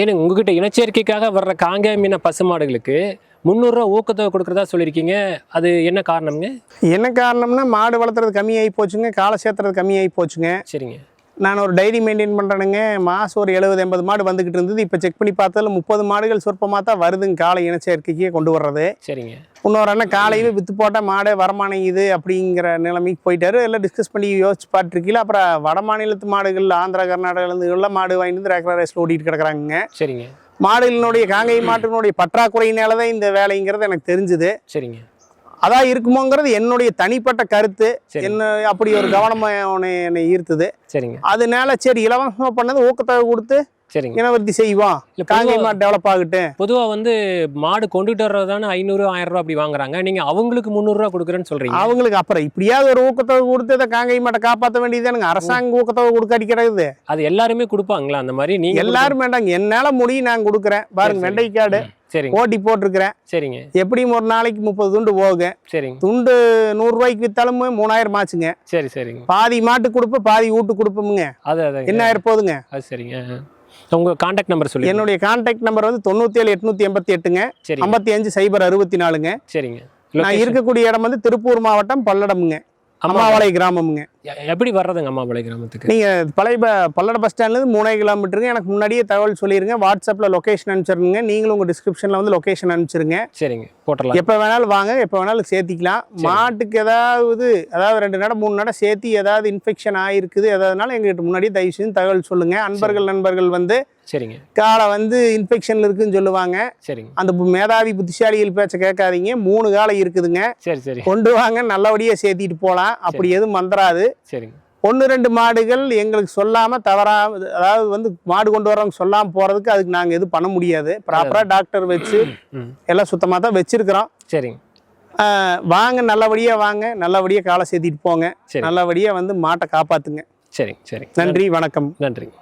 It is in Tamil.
ஏன்னா உங்ககிட்ட இனச்சேர்க்கைக்காக வர்ற காங்கேமின பசுமாடுகளுக்கு முந்நூறுரூவா ஊக்கத்தொகை கொடுக்குறதா சொல்லியிருக்கீங்க. அது என்ன காரணம்ங்க? என்ன காரணம்னா மாடு வளர்த்துறது கம்மியாகி போச்சுங்க காலை சேர்த்துறது கம்மியாகி போச்சுங்க. சரிங்க. நான் ஒரு டைரி மெயின்டைன் பண்ணுறேனுங்க மாதம் ஒரு எழுபது எண்பது மாடு வந்துக்கிட்டு இருந்தது. இப்போ செக் பண்ணி பார்த்ததுல முப்பது மாடுகள் சொற்பமாக தான் வருதுங்க. காலை இனச்சேர்க்கைக்கே கொண்டு வர்றது. சரிங்க. இன்னொரு அண்ணன் காலையில விற்று போட்டால் மாடே வரமானேங்குது அப்படிங்கிற நிலைமைக்கு போயிட்டாரு. எல்லாம் டிஸ்கஸ் பண்ணி யோசிச்சு பார்த்துருக்கீங்களா அப்புறம் வட மாநிலத்து மாடுகள் ஆந்திரா கர்நாடகாலேருந்து எல்லாம் மாடு வாங்கிட்டு வந்து ரேக்லா ரேஸில் ஓட்டிகிட்டு கிடக்குறாங்க சரிங்க. மாடுகளினுடைய காங்கை மாட்டினுடைய பற்றாக்குறையினால தான் இந்த வேலைங்கிறது எனக்கு தெரிஞ்சுது. சரிங்க. அதான் இருக்குமோங்கிறது என்னுடைய தனிப்பட்ட கருத்து. என்ன அப்படி ஒரு கவனம் என்னை ஈர்த்தது. சரிங்க. அதனால சரி இலவசமாக பண்ணது ஊக்கத்தொகை கொடுத்து சரிங்க. இனவர்த்தி பொதுவா- மாடு டெவலப் ஆகட்டும். பொதுவா வந்து மாடு கொண்டுட்டு வர்றது தானே ஐநூறு ஆயிரம் ரூபா அப்படி வாங்குறாங்க. நீங்க அவங்களுக்கு முந்நூறுரூவா கொடுக்குறேன்னு சொல்றீங்க. அவங்களுக்கு அப்புறம் இப்படியாவது ஒரு ஊக்கத்தொகை கொடுத்து அதை காங்கை மாட்டை காப்பாற்ற வேண்டியதானுங்க அரசாங்க ஊக்கத்தொகை கொடுக்க அடிக்கிறது. அது எல்லாருமே கொடுப்பாங்களா அந்த மாதிரி? நீங்க எல்லாரும் வேண்டாங்க. என்னால முடியும் நான் கொடுக்குறேன். பாருங்க. வெண்டைக்காடு. சரிங்க. ஓட்டி போட்டிருக்கிறேன். சரிங்க. எப்படியும் ஒரு நாளைக்கு முப்பது துண்டு போகும் சரிங்க. துண்டு நூறுரூவாய்க்கு வித்தாலும் மூணாயிரம் ஆச்சுங்க. சரி சரிங்க. பாதி மாட்டு கொடுப்போம் பாதி வீட்டு கொடுப்போமுங்க. அது அது என்ன போகுதுங்க அது சரிங்க. உங்க காண்டாக்ட் நம்பர் சொல்லி என்னுடைய கான்டாக்ட் நம்பர் வந்து தொண்ணூத்தி ஏழு எட்நூத்தி எண்பத்தி எட்டுங்க சரிங்க. ஐம்பத்தி அஞ்சு சைபர் அறுபத்தி நாலுங்க சரிங்க. நான்? இருக்கக்கூடிய இடம் வந்து திருப்பூர் மாவட்டம் பல்லடமுங்க. அம்மா அம்மாவாளை கிராமமுங்க. எப்படி வர்றதுங்க அம்மாபாளைய கிராமத்துக்கு? நீங்க பழைய பல்லட பஸ் ஸ்டாண்ட்லேருந்து மூணே கிலோமீட்டருங்க எனக்கு முன்னாடியே தகவல் சொல்லிருங்க. வாட்ஸ்அப்ல லொகேஷன் அனுப்பிச்சிருங்க. நீங்களும் உங்க டிஸ்கிரிப்ஷன்ல வந்து லொகேஷன் அனுப்பிச்சிருங்க. சரிங்க. போட்டுடலாம் எப்போ வேணாலும் வாங்க. எப்போ வேணாலும் சேர்த்திக்கலாம். மாட்டுக்கு ஏதாவது அதாவது ரெண்டு நட மூணு நட சேர்த்தி ஏதாவது இன்ஃபெக்ஷன் ஆயிருக்குது ஏதாவதுனால எங்ககிட்ட முன்னாடியே தயவு செஞ்சு தகவல் சொல்லுங்க. அன்பர்கள் நண்பர்கள் வந்து சரிங்க. காலை வந்து இன்ஃபெக்ஷன்ல இருக்குன்னு சொல்லுவாங்க. சரிங்க. அந்த மேதாவி புத்திசாலிகள் பேச்ச கேட்காதீங்க. மூணு காலை இருக்குதுங்க. சரி சரி. கொண்டு வாங்க. நல்லபடியா சேர்த்திட்டு போகலாம் அப்படி எதுவும் வந்துராது சரிங்க. ஒன்று ரெண்டு மாடுகள் எங்களுக்கு சொல்லாம தவறா அதாவது வந்து மாடு கொண்டு வரவங்க சொல்லாம போறதுக்கு அதுக்கு நாங்கள் எதுவும் பண்ண முடியாது. ப்ராப்பராக டாக்டர் வச்சு எல்லாம் சுத்தமாக தான் வச்சிருக்கிறோம். சரிங்க. வாங்க நல்லபடியா வாங்க நல்லபடியா காலை சேர்த்திட்டு போங்க. சரி. நல்லபடியா வந்து மாட்டை காப்பாத்துங்க. சரிங்க சரிங்க. நன்றி வணக்கம். நன்றிங்க.